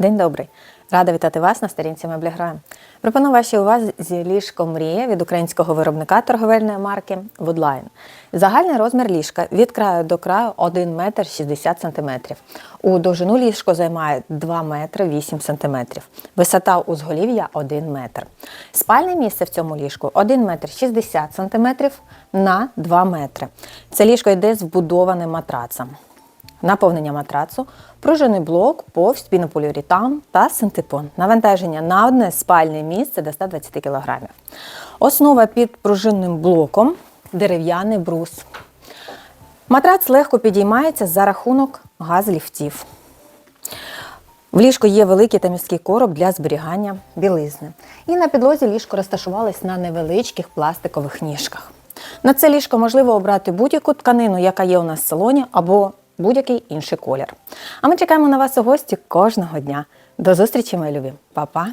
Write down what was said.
День добрий! Рада вітати вас на сторінці Меблігра. Пропоную вашій увазі ліжко Мрія від українського виробника торговельної марки Woodline. Загальний розмір ліжка від краю до краю 1 метр 60 сантиметрів. У довжину ліжко займає 2 метри 8 сантиметрів. Висота узголів'я 1 метр. Спальне місце в цьому ліжку 1 метр 60 сантиметрів на 2 метри. Це ліжко йде з вбудованим матрацем. Наповнення матрацу, пружинний блок, повсть, пінополіуретан та синтепон. Навантаження на одне спальне місце до 120 кг. Основа під пружинним блоком дерев'яний брус. Матрац легко підіймається за рахунок газліфтів. В ліжку є великий та міський короб для зберігання білизни. І на підлозі ліжко розташувалось на невеличких пластикових ніжках. На це ліжко можливо обрати будь-яку тканину, яка є у нас в салоні, або будь-який інший колір. А ми чекаємо на вас у гості кожного дня. До зустрічі, мої любі. Па-па!